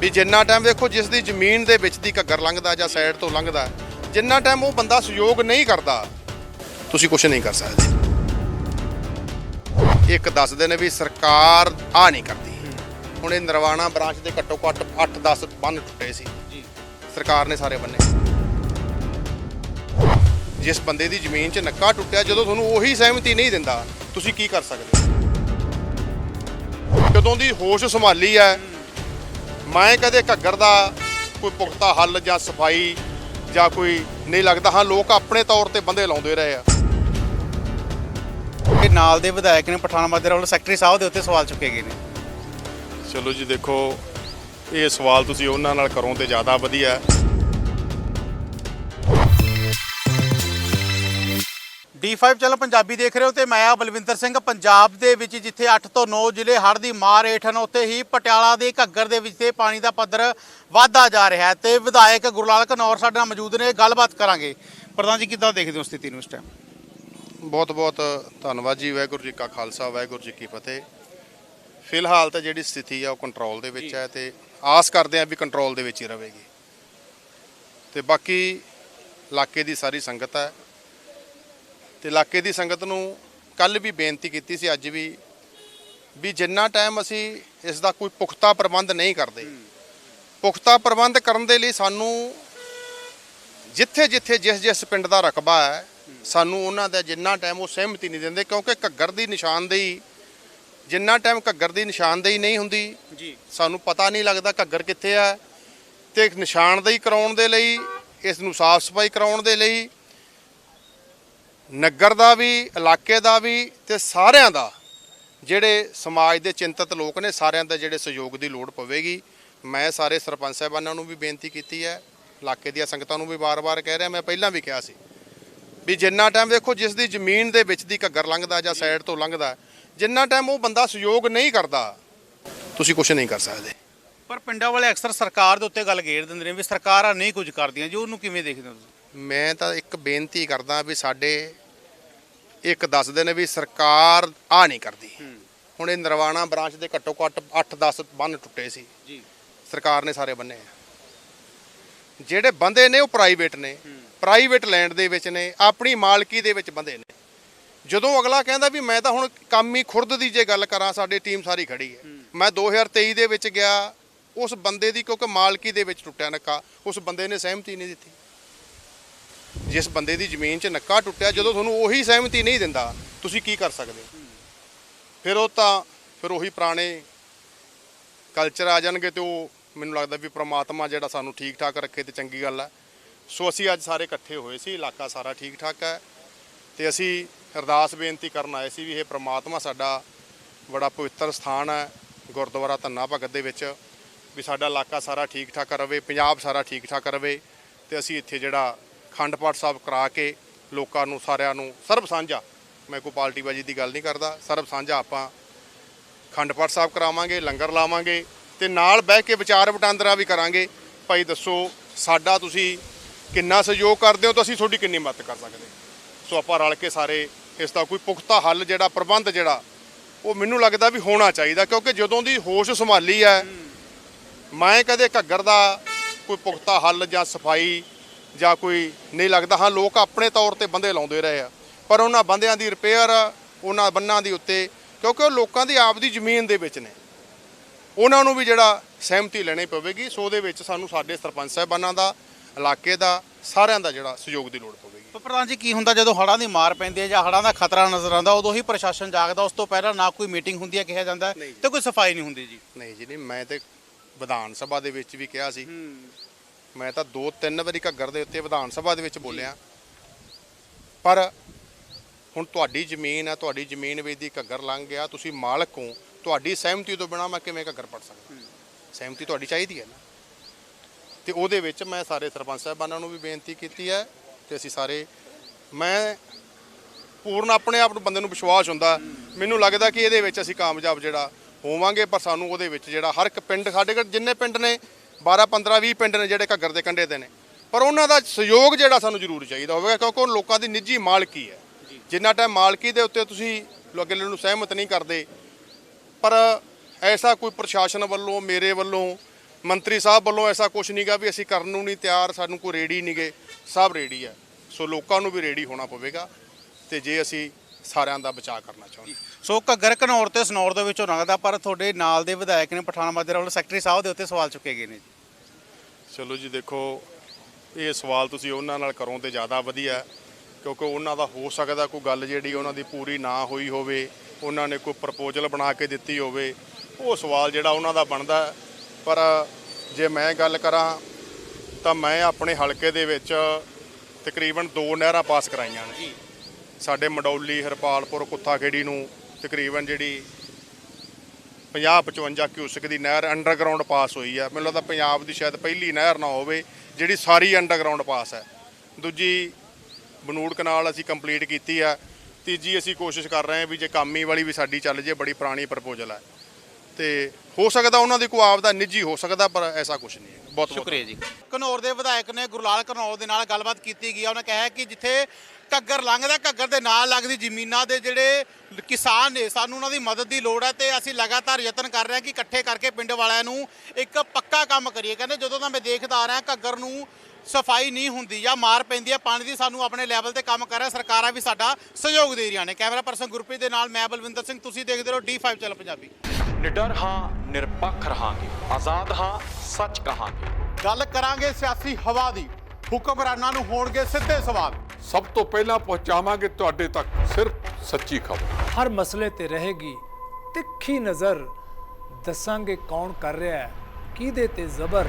ਵੀ ਜਿੰਨਾ ਟਾਈਮ ਦੇਖੋ ਜਿਸ ਦੀ ਜ਼ਮੀਨ ਦੇ ਵਿੱਚ ਦੀ ਘੱਗਰ ਲੰਘਦਾ ਜਾਂ ਸਾਈਡ ਤੋਂ ਲੰਘਦਾ ਜਿੰਨਾ ਟਾਈਮ ਉਹ ਬੰਦਾ ਸਹਿਯੋਗ ਨਹੀਂ ਕਰਦਾ ਤੁਸੀਂ ਕੁਝ ਨਹੀਂ ਕਰ ਸਕਦੇ। ਇੱਕ ਦੱਸਦੇ ਨੇ ਵੀ ਸਰਕਾਰ ਆ ਨਹੀਂ ਕਰਦੀ। ਹੁਣ ਇਹ ਨਰਵਾਣਾ ਬ੍ਰਾਂਚ ਦੇ ਘੱਟੋ ਘੱਟ 8-10 ਬੰਨ ਟੁੱਟੇ ਸੀ। ਜੀ। ਸਰਕਾਰ ਨੇ ਸਾਰੇ ਬੰਨੇ ਜਿਸ ਬੰਦੇ ਦੀ ਜ਼ਮੀਨ 'ਚ ਨੱਕਾ ਟੁੱਟਿਆ ਜਦੋਂ ਤੁਹਾਨੂੰ ਉਹੀ ਸਹਿਮਤੀ ਨਹੀਂ ਦਿੰਦਾ ਤੁਸੀਂ ਕੀ ਕਰ ਸਕਦੇ? ਜਦੋਂ ਦੀ ਹੋਸ਼ ਸੰਭਾਲੀ ਹੈ ਮੈਂ ਕਦੇ ਘੱਗਰ ਦਾ ਕੋਈ ਪੁਖਤਾ ਹੱਲ ਜਾਂ ਸਫ਼ਾਈ ਜਾਂ ਕੋਈ ਨਹੀਂ ਲੱਗਦਾ। ਹਾਂ ਲੋਕ ਆਪਣੇ ਤੌਰ ਤੇ ਬੰਦੇ ਲਾਉਂਦੇ ਰਹੇ ਆ। ਇਹ ਨਾਲ ਦੇ ਵਿਧਾਇਕ ਨੇ ਪਠਾਨ ਮਾਜਰਾ ਵੱਲੋਂ ਸੈਕਟਰੀ ਸਾਹਿਬ ਦੇ ਉੱਤੇ ਸਵਾਲ ਚੁੱਕੇ ਗਏ ਨੇ। ਚਲੋ ਜੀ ਦੇਖੋ ਇਹ ਸਵਾਲ ਤੁਸੀਂ ਉਹਨਾਂ ਨਾਲ ਕਰੋ ਤੇ ਜ਼ਿਆਦਾ ਵਧੀਆ। ਹੈ। D5 ਚੈਨਲ ਪੰਜਾਬੀ ਦੇਖ ਰਹੇ ਹੋ ਤੇ ਮੈਂ ਆ ਬਲਵਿੰਦਰ ਸਿੰਘ ਪੰਜਾਬ ਦੇ ਵਿੱਚ ਜਿੱਥੇ 8 ਤੋਂ 9 ਜ਼ਿਲ੍ਹੇ ਹੜ੍ਹ ਦੀ ਮਾਰ ਹੇਠ ਹਨ ਉੱਥੇ ਹੀ ਪਟਿਆਲਾ ਦੇ ਘੱਗਰ ਦੇ ਵਿੱਚ ਤੇ ਪਾਣੀ ਦਾ ਪੱਧਰ ਵਧਦਾ ਜਾ ਰਿਹਾ ਹੈ ਤੇ ਵਿਧਾਇਕ ਗੁਰਲਾਲ ਘਨੌਰ ਸਾਡੇ ਨਾਲ ਮੌਜੂਦ ਨੇ ਗੱਲਬਾਤ ਕਰਾਂਗੇ। ਪ੍ਰਧਾਨ ਜੀ ਕਿੱਦਾਂ ਦੇਖਦੇ ਹੋ ਸਥਿਤੀ ਨੂੰ ਇਸ ਟਾਈਮ ਬਹੁਤ ਬਹੁਤ ਧੰਨਵਾਦ ਜੀ ਵਾਹਿਗੁਰੂ ਜੀ ਕਾ ਖਾਲਸਾ ਵਾਹਿਗੁਰੂ ਜੀ ਕੀ ਫਤਿਹ। ਫਿਲਹਾਲ ਤਾਂ ਜਿਹੜੀ ਸਥਿਤੀ ਆ ਉਹ ਕੰਟਰੋਲ ਦੇ ਵਿੱਚ ਹੈ ਤੇ ਆਸ ਕਰਦੇ ਆ ਵੀ ਕੰਟਰੋਲ ਦੇ ਵਿੱਚ ਹੀ ਰਹੇਗੀ। ਤੇ ਬਾਕੀ ਇਲਾਕੇ ਦੀ ਸਾਰੀ ਸੰਗਤ ਹੈ ਤੇ ਇਲਾਕੇ ਦੀ ਸੰਗਤ ਨੂੰ ਕੱਲ ਵੀ ਬੇਨਤੀ ਕੀਤੀ ਸੀ ਅੱਜ ਵੀ ਵੀ ਜਿੰਨਾ ਟਾਈਮ ਅਸੀਂ ਇਸ ਦਾ ਕੋਈ ਪੁਖਤਾ ਪ੍ਰਬੰਧ ਨਹੀਂ ਕਰਦੇ। ਪੁਖਤਾ ਪ੍ਰਬੰਧ ਕਰਨ ਦੇ ਲਈ ਸਾਨੂੰ ਜਿੱਥੇ ਜਿੱਥੇ ਜਿਸ ਜਿਸ ਪਿੰਡ ਦਾ ਰਕਬਾ ਹੈ ਸਾਨੂੰ ਉਹਨਾਂ ਦਾ ਜਿੰਨਾ ਟਾਈਮ ਉਹ ਸਹਿਮਤੀ ਨਹੀਂ ਦਿੰਦੇ ਕਿਉਂਕਿ ਘੱਗਰ ਦੀ ਨਿਸ਼ਾਨਦੇਹੀ ਜਿੰਨਾ ਟਾਈਮ ਘੱਗਰ ਦੀ ਨਿਸ਼ਾਨਦੇਹੀ ਨਹੀਂ ਹੁੰਦੀ ਜੀ। ਸਾਨੂੰ ਪਤਾ ਨਹੀਂ ਲੱਗਦਾ ਘੱਗਰ ਕਿੱਥੇ ਹੈ। ਤੇ ਨਿਸ਼ਾਨਦੇਹੀ ਕਰਾਉਣ ਦੇ ਲਈ ਇਸ ਨੂੰ ਸਾਫ਼ ਸਫ਼ਾਈ ਕਰਾਉਣ ਦੇ ਲਈ ਨਗਰ ਦਾ ਵੀ, ਇਲਾਕੇ ਦਾ ਵੀ ਤੇ ਸਾਰਿਆਂ ਦਾ ਜਿਹੜੇ ਸਮਾਜ ਦੇ ਚਿੰਤਤ ਲੋਕ ਨੇ, ਸਾਰਿਆਂ ਦਾ ਜਿਹੜੇ ਸਹਿਯੋਗ ਦੀ ਲੋੜ ਪਵੇਗੀ। ਮੈਂ ਸਾਰੇ ਸਰਪੰਚ ਸਾਹਿਬਾਨਾਂ ਨੂੰ ਵੀ ਬੇਨਤੀ ਕੀਤੀ ਹੈ, ਇਲਾਕੇ ਦੀਆਂ ਸੰਗਤਾਂ ਨੂੰ ਵੀ ਵਾਰ-ਵਾਰ ਕਹਿ ਰਿਹਾ, ਮੈਂ ਪਹਿਲਾਂ ਵੀ ਕਿਹਾ ਸੀ ਵੀ ਜਿੰਨਾ ਟਾਈਮ ਦੇਖੋ ਜਿਸ ਦੀ ਜ਼ਮੀਨ ਦੇ ਵਿੱਚ ਦੀ ਘੱਗਰ ਲੰਘਦਾ ਜਾਂ ਸਾਈਡ ਤੋਂ ਲੰਘਦਾ, ਜਿੰਨਾ ਟਾਈਮ ਉਹ ਬੰਦਾ ਸਹਿਯੋਗ ਨਹੀਂ ਕਰਦਾ, ਤੁਸੀਂ ਕੁਝ ਨਹੀਂ ਕਰ ਸਕਦੇ। ਪਰ ਪਿੰਡਾਂ ਵਾਲੇ ਅਕਸਰ ਸਰਕਾਰ ਦੇ ਉੱਤੇ ਗੱਲ ਘੇਰ ਦਿੰਦੇ ਨੇ ਵੀ ਸਰਕਾਰਾਂ ਨਹੀਂ ਕੁਝ ਕਰਦੀਆਂ, ਜੀ ਉਹਨੂੰ ਕਿਵੇਂ ਦੇਖਦੇ ਹੋ ਤੁਸੀਂ? ਮੈਂ ਤਾਂ ਇੱਕ ਬੇਨਤੀ ਕਰਦਾ ਵੀ ਸਾਡੇ ਇੱਕ ਦੱਸਦੇ ਨੇ ਵੀ ਸਰਕਾਰ ਆ ਨਹੀਂ ਕਰਦੀ। ਹੁਣ ਇਹ ਨਰਵਾਣਾ ਬ੍ਰਾਂਚ ਦੇ ਘੱਟੋ ਘੱਟ 8-10 ਬੰਨ ਟੁੱਟੇ ਸੀ। ਜੀ। ਸਰਕਾਰ ਨੇ ਸਾਰੇ ਬੰਨੇ ਜਿਹੜੇ ਬੰਦੇ ਨੇ ਉਹ ਪ੍ਰਾਈਵੇਟ ਨੇ। ਪ੍ਰਾਈਵੇਟ ਲੈਂਡ ਦੇ ਵਿੱਚ ਨੇ ਆਪਣੀ ਮਾਲਕੀ ਦੇ ਵਿੱਚ ਬੰਦੇ ਨੇ। ਜਦੋਂ ਅਗਲਾ ਕਹਿੰਦਾ ਵੀ ਮੈਂ ਤਾਂ ਹੁਣ ਕੰਮ ਹੀ ਖੁਰਦ ਦੀ ਜੇ ਗੱਲ ਕਰਾਂ ਸਾਡੀ ਟੀਮ ਸਾਰੀ ਖੜੀ ਹੈ। ਮੈਂ 2023 ਦੇ ਵਿੱਚ ਗਿਆ ਉਸ ਬੰਦੇ ਦੀ ਕਿਉਂਕਿ ਮਾਲਕੀ ਦੇ ਵਿੱਚ ਟੁੱਟਿਆ ਨੱਕਾ ਉਸ ਬੰਦੇ ਨੇ ਸਹਿਮਤੀ ਨਹੀਂ ਦਿੱਤੀ। ਜਿਸ ਬੰਦੇ ਦੀ ਜ਼ਮੀਨ 'ਚ ਨੱਕਾ ਟੁੱਟਿਆ, ਜਦੋਂ ਤੁਹਾਨੂੰ ਉਹੀ ਸਹਿਮਤੀ ਨਹੀਂ ਦਿੰਦਾ, ਤੁਸੀਂ ਕੀ ਕਰ ਸਕਦੇ ਫਿਰ ਉਹ ਤਾਂ, ਫਿਰ ਉਹੀ ਪੁਰਾਣੇ ਕਲਚਰ ਆ ਜਾਣਗੇ ਤੇ ਉਹ ਮੈਨੂੰ ਲੱਗਦਾ ਵੀ ਪ੍ਰਮਾਤਮਾ ਜਿਹੜਾ ਸਾਨੂੰ ਠੀਕ ਠਾਕ ਰੱਖੇ ਤੇ ਚੰਗੀ ਗੱਲ ਹੈ ਸੋ ਅਸੀਂ ਅੱਜ ਸਾਰੇ ਇਕੱਠੇ ਹੋਏ ਸੀ, ਇਲਾਕਾ ਸਾਰਾ ਠੀਕ ਠਾਕ ਹੈ ਤੇ ਅਸੀਂ ਅਰਦਾਸ ਬੇਨਤੀ ਕਰਨ ਆਏ ਸੀ ਵੀ ਇਹ ਪ੍ਰਮਾਤਮਾ ਸਾਡਾ ਬੜਾ ਪਵਿੱਤਰ ਸਥਾਨ ਹੈ, ਗੁਰਦੁਆਰਾ ਧੰਨਾ ਭਗਤ ਦੇ ਵਿੱਚ, ਵੀ ਸਾਡਾ ਇਲਾਕਾ ਸਾਰਾ ਠੀਕ ਠਾਕ ਰਵੇ, ਪੰਜਾਬ ਸਾਰਾ ਠੀਕ ਠਾਕ ਰਵੇ ਤੇ ਅਸੀਂ ਇੱਥੇ ਜਿਹੜਾ ਖੰਡ ਪਾਠ ਸਾਹਿਬ ਕਰਾ ਕੇ ਲੋਕਾਂ ਨੂੰ ਸਾਰਿਆਂ ਨੂੰ ਸਰਬ ਸਾਂਝਾ ਮੈਂ ਕੋਈ ਪਾਰਟੀਬਾਜੀ ਦੀ ਗੱਲ ਨਹੀਂ ਕਰਦਾ ਸਰਬ ਸਾਂਝਾ ਆਪਾਂ ਖੰਡ ਪਾਠ ਸਾਹਿਬ ਕਰਾਵਾਂਗੇ ਲੰਗਰ ਲਾਵਾਂਗੇ ਤੇ ਨਾਲ ਬਹਿ ਕੇ ਵਿਚਾਰ ਵਟਾਂਦਰਾ ਵੀ ਕਰਾਂਗੇ। ਭਾਈ ਦੱਸੋ ਸਾਡਾ ਤੁਸੀਂ ਕਿੰਨਾ ਸਹਿਯੋਗ ਕਰਦੇ ਹੋ ਤਾਂ ਅਸੀਂ ਤੁਹਾਡੀ ਕਿੰਨੀ ਮਦਦ ਕਰ ਸਕਦੇ ਸੋ ਆਪਾਂ ਰਲ ਕੇ ਸਾਰੇ ਇਸ ਦਾ ਕੋਈ ਪੁਖਤਾ ਹੱਲ ਜਿਹੜਾ ਪ੍ਰਬੰਧ ਜਿਹੜਾ ਉਹ ਮੈਨੂੰ ਲੱਗਦਾ ਵੀ ਹੋਣਾ ਚਾਹੀਦਾ ਕਿਉਂਕਿ ਜਦੋਂ ਦੀ ਹੋਸ਼ ਸੰਭਾਲੀ ਹੈ। ਮੈਂ ਕਦੇ ਘੱਗਰ ਦਾ ਕੋਈ ਪੁਖਤਾ ਹੱਲ ਜਾਂ ਸਫ਼ਾਈ ਜਾਂ ਕੋਈ ਨਹੀਂ ਲੱਗਦਾ। ਹਾਂ ਲੋਕ ਆਪਣੇ ਤੌਰ ਤੇ ਬੰਦੇ ਲਾਉਂਦੇ ਰਹੇ ਆ। ਪਰ ਉਹਨਾਂ ਬੰਦਿਆਂ ਦੀ ਰਿਪੇਅਰ ਉਹਨਾਂ ਬੰਨਾਂ ਦੀ ਉੱਤੇ ਕਿਉਂਕਿ ਉਹ ਲੋਕਾਂ ਦੀ ਆਪ ਦੀ ਜ਼ਮੀਨ ਦੇ ਵਿੱਚ ਨੇ। ਉਹਨਾਂ ਨੂੰ ਵੀ ਜਿਹੜਾ ਸਹਿਮਤੀ ਲੈਣੀ ਪਵੇਗੀ। ਸੋ ਉਹਦੇ ਵਿੱਚ ਸਾਨੂੰ ਸਾਡੇ ਸਰਪੰਚ ਸਾਹਿਬਾਨਾਂ ਦਾ ਇਲਾਕੇ ਦਾ ਸਾਰਿਆਂ ਦਾ ਜਿਹੜਾ ਸਹਿਯੋਗ ਦੀ ਲੋੜ ਪਵੇਗੀ। ਪਰ ਪ੍ਰਧਾਨ ਜੀ ਕੀ ਹੁੰਦਾ ਜਦੋਂ ਹੜ੍ਹਾਂ ਦੀ ਮਾਰ ਪੈਂਦੀ ਹੈ ਜਾਂ ਹੜ੍ਹਾਂ ਦਾ ਖਤਰਾ ਨਜ਼ਰ ਆਉਂਦਾ ਉਦੋਂ ਹੀ ਪ੍ਰਸ਼ਾਸਨ ਜਾਗਦਾ। ਉਸ ਤੋਂ ਪਹਿਲਾਂ ਨਾ ਕੋਈ ਮੀਟਿੰਗ ਹੁੰਦੀ ਹੈ ਕਿਹਾ ਜਾਂਦਾ। ਤੇ ਕੋਈ ਸਫ਼ਾਈ ਨਹੀਂ ਹੁੰਦੀ ਜੀ। ਨਹੀਂ ਜੀ ਨਹੀਂ ਮੈਂ ਤੇ ਵਿਧਾਨ ਸਭਾ ਦੇ ਵਿੱਚ ਵੀ ਕਿਹਾ ਸੀ। ਮੈਂ ਤਾਂ ਦੋ ਤਿੰਨ ਵਾਰੀ ਘੱਗਰ ਦੇ ਉੱਤੇ ਵਿਧਾਨ ਸਭਾ ਦੇ ਵਿੱਚ ਬੋਲਿਆ। ਪਰ ਹੁਣ ਤੁਹਾਡੀ ਜ਼ਮੀਨ ਹੈ ਤੁਹਾਡੀ ਜ਼ਮੀਨ ਵਿੱਚ ਦੀ ਘੱਗਰ ਲੰਘ ਗਿਆ ਤੁਸੀਂ ਮਾਲਕ ਹੋ। ਤੁਹਾਡੀ ਸਹਿਮਤੀ ਤੋਂ ਬਿਨਾ ਮੈਂ ਕਿਵੇਂ ਘੱਗਰ ਪੜ ਸਕਦਾ? ਸਹਿਮਤੀ ਤੁਹਾਡੀ ਚਾਹੀਦੀ ਹੈ ਨਾ? ਤੇ ਉਹਦੇ ਵਿੱਚ ਮੈਂ ਸਾਰੇ ਸਰਪੰਚ ਸਾਹਿਬਾਨਾਂ ਨੂੰ ਵੀ ਬੇਨਤੀ ਕੀਤੀ ਹੈ ਤੇ ਅਸੀਂ ਸਾਰੇ ਮੈਂ ਪੂਰਨ ਆਪਣੇ ਆਪ ਨੂੰ ਬੰਦੇ ਨੂੰ ਵਿਸ਼ਵਾਸ ਹੁੰਦਾ। ਮੈਨੂੰ ਲੱਗਦਾ ਕਿ ਇਹਦੇ ਵਿੱਚ ਅਸੀਂ ਕਾਮਯਾਬ ਜਿਹੜਾ ਹੋਵਾਂਗੇ ਪਰ ਸਾਨੂੰ ਉਹਦੇ ਵਿੱਚ ਜਿਹੜਾ ਹਰ ਇੱਕ ਪਿੰਡ ਸਾਡੇ ਕੋਲ ਜਿੰਨੇ ਪਿੰਡ ਨੇ 12 15 20 ਪਿੰਡ ਨੇ ਜਿਹੜੇ ਘੱਗਰ ਦੇ ਕੰਢੇ ਦੇ ਨੇ। ਪਰ ਉਹਨਾਂ ਦਾ ਸਹਿਯੋਗ ਜਿਹੜਾ ਸਾਨੂੰ ਜ਼ਰੂਰ ਚਾਹੀਦਾ ਹੋਵੇਗਾ ਕਿਉਂਕਿ ਉਹ ਲੋਕਾਂ ਦੀ ਨਿੱਜੀ ਮਾਲਕੀ ਹੈ। ਜਿੰਨਾ ਟਾਈਮ ਮਾਲਕੀ ਦੇ ਉੱਤੇ ਤੁਸੀਂ ਅਗਲੇ ਨੂੰ ਸਹਿਮਤ ਨਹੀਂ ਕਰਦੇ ਪਰ ਐਸਾ ਕੋਈ ਪ੍ਰਸ਼ਾਸਨ ਵੱਲੋਂ ਮੇਰੇ ਵੱਲੋਂ ਮੰਤਰੀ ਸਾਹਿਬ ਵੱਲੋਂ ਐਸਾ ਕੁਝ ਨਹੀਂਗਾ ਵੀ ਅਸੀਂ ਕਰਨ ਨੂੰ ਨਹੀਂ ਤਿਆਰ ਸਾਨੂੰ ਕੋਈ ਰੇਡੀ ਨਹੀਂਗੇ ਸਭ ਰੇਡੀ ਹੈ। ਸੋ ਲੋਕਾਂ ਨੂੰ ਵੀ ਰੇਡੀ ਹੋਣਾ ਪਵੇਗਾ ਤੇ ਜੇ ਅਸੀਂ ਸਾਰਿਆਂ ਦਾ ਬਚਾਅ ਕਰਨਾ ਚਾਹੁੰਦੇ ਸੋ ਘੱਗਰ ਘਨੌਰ ਤੇ ਸਨੌਰ ਦੇ ਵਿੱਚੋਂ ਲੰਘਦਾ ਪਰ ਤੁਹਾਡੇ ਨਾਲ ਦੇ ਵਿਧਾਇਕ ਨੇ ਪਠਾਨ ਮਾਜਰਾ ਵੱਲੋਂ ਸੈਕਟਰੀ ਸਾਹਿਬ ਦੇ ਉੱਤੇ ਸਵਾਲ ਚੁੱਕੇ ਗਏ ਨੇ ਜੀ। ਚਲੋ ਜੀ ਦੇਖੋ ਇਹ ਸਵਾਲ ਤੁਸੀਂ ਉਹਨਾਂ ਨਾਲ ਕਰੋ ਤੇ ਜ਼ਿਆਦਾ ਵਧੀਆ ਕਿਉਂਕਿ ਉਹਨਾਂ ਦਾ ਹੋ ਸਕਦਾ ਕੋਈ ਗੱਲ ਜਿਹੜੀ ਉਹਨਾਂ ਦੀ ਪੂਰੀ ਨਾ ਹੋਈ ਹੋਵੇ ਉਹਨਾਂ ਨੇ ਕੋਈ ਪ੍ਰਪੋਜ਼ਲ ਬਣਾ ਕੇ ਦਿੱਤੀ ਹੋਵੇ ਉਹ ਸਵਾਲ ਜਿਹੜਾ ਉਹਨਾਂ ਦਾ ਬਣਦਾ। ਪਰ ਜੇ ਮੈਂ ਗੱਲ ਕਰਾਂ ਤਾਂ ਮੈਂ ਆਪਣੇ ਹਲਕੇ ਦੇ ਵਿੱਚ ਤਕਰੀਬਨ ਦੋ ਨਹਿਰਾਂ ਪਾਸ ਕਰਾਈਆਂ ਨੇ। ਸਾਡੇ ਮਡੌਲੀ ਹਰਪਾਲਪੁਰ ਕੁੱਥਾਖੇੜੀ ਨੂੰ ਤਕਰੀਬਨ ਜਿਹੜੀ 50 55 ਕਿਊਸਕ ਦੀ ਨਹਿਰ ਅੰਡਰਗਰਾਉਂਡ ਪਾਸ ਹੋਈ ਹੈ ਮੈਨੂੰ ਲੱਗਦਾ ਪੰਜਾਬ ਦੀ ਸ਼ਾਇਦ ਪਹਿਲੀ ਨਹਿਰ ਨਾ ਹੋਵੇ, ਜਿਹੜੀ ਸਾਰੀ ਅੰਡਰਗਰਾਉਂਡ ਪਾਸ ਹੈ। ਦੂਜੀ ਬਨੂੜ ਕਨਾਲ ਅਸੀਂ ਕੰਪਲੀਟ ਕੀਤੀ ਹੈ ਤੀਜੀ ਅਸੀਂ ਕੋਸ਼ਿਸ਼ ਕਰ ਰਹੇ ਹਾਂ ਵੀ ਜੇ ਕਾਮੀ ਵਾਲੀ ਵੀ ਸਾਡੀ ਚੱਲ ਜੇ, ਬੜੀ ਪੁਰਾਣੀ ਪ੍ਰਪੋਜ਼ਲ ਹੈ ਤੇ ਹੋ ਸਕਦਾ ਉਹਨਾਂ ਦੀ ਕੋਈ ਆਪਦਾ ਨਿੱਜੀ ਹੋ ਸਕਦਾ ਪਰ ਐਸਾ ਕੁਝ ਨਹੀਂ ਹੈ। ਬਹੁਤ ਬਹੁਤ ਸ਼ੁਕਰੀਆ ਜੀ। ਘਨੌਰ ਦੇ ਵਿਧਾਇਕ ਨੇ ਗੁਰਲਾਲ ਘਨੌਰ ਦੇ ਨਾਲ ਗੱਲਬਾਤ ਕੀਤੀ ਗਈ ਆ। ਉਹਨੇ ਕਿਹਾ ਕਿ ਜਿੱਥੇ ਘੱਗਰ ਲੰਘਦਾ ਘੱਗਰ ਦੇ ਨਾਲ ਲੱਗਦੀ ਜ਼ਮੀਨਾਂ ਦੇ ਜਿਹੜੇ ਕਿਸਾਨ ਨੇ ਸਾਨੂੰ ਉਹਨਾਂ ਦੀ ਮਦਦ ਦੀ ਲੋੜ ਹੈ ਤੇ ਅਸੀਂ ਲਗਾਤਾਰ ਯਤਨ ਕਰ ਰਹੇ ਹਾਂ ਕਿ ਇਕੱਠੇ ਕਰਕੇ ਪਿੰਡ ਵਾਲਿਆਂ ਨੂੰ ਇੱਕ ਪੱਕਾ ਕੰਮ ਕਰੀਏ। ਕਹਿੰਦੇ ਜਦੋਂ ਦਾ ਮੈਂ ਦੇਖਦਾ ਆ ਰਿਹਾ ਘੱਗਰ ਨੂੰ ਸਫ਼ਾਈ ਨਹੀਂ ਹੁੰਦੀ ਜਾਂ ਮਾਰ ਪੈਂਦੀ ਹੈ ਪਾਣੀ ਦੀ ਸਾਨੂੰ ਆਪਣੇ ਲੈਵਲ ਤੇ ਕੰਮ ਕਰ ਰਿਹਾ ਸਰਕਾਰਾਂ ਵੀ ਸਾਡਾ ਸਹਿਯੋਗ ਦੇ ਰਹੀਆਂ ਨੇ। ਕੈਮਰਾ ਪਰਸਨ ਗੁਰਪ੍ਰੀਤ ਦੇ ਨਾਲ ਮੈਂ ਬਲਵਿੰਦਰ ਸਿੰਘ ਤੁਸੀਂ ਦੇਖਦੇ ਰਹੋ D5 ਚੈਨਲ ਪੰਜਾਬੀ। ਨਿਡਰ ਹਾਂ ਨਿਰਪੱਖ ਰਹਾਂਗੇ ਆਜ਼ਾਦ ਹਾਂ ਸੱਚ ਕਹਾਂਗੇ। ਗੱਲ ਕਰਾਂਗੇ ਸਿਆਸੀ ਹਵਾ ਦੀ ਹੁਕਮਰਾਨਾਂ ਨੂੰ ਹੋਣਗੇ ਸਿੱਧੇ ਸਵਾਲ। ਸਭ ਤੋਂ ਪਹਿਲਾਂ ਪਹੁੰਚਾਵਾਂਗੇ ਤੁਹਾਡੇ ਤੱਕ ਸਿਰਫ ਸੱਚੀ ਖਬਰ। ਹਰ ਮਸਲੇ ਤੇ ਰਹੇਗੀ ਤਿੱਖੀ ਨਜ਼ਰ। ਦੱਸਾਂਗੇ ਕੌਣ ਕਰ ਰਿਹਾ ਹੈ ਕਿਹਦੇ ਤੇ ਜ਼ਬਰ।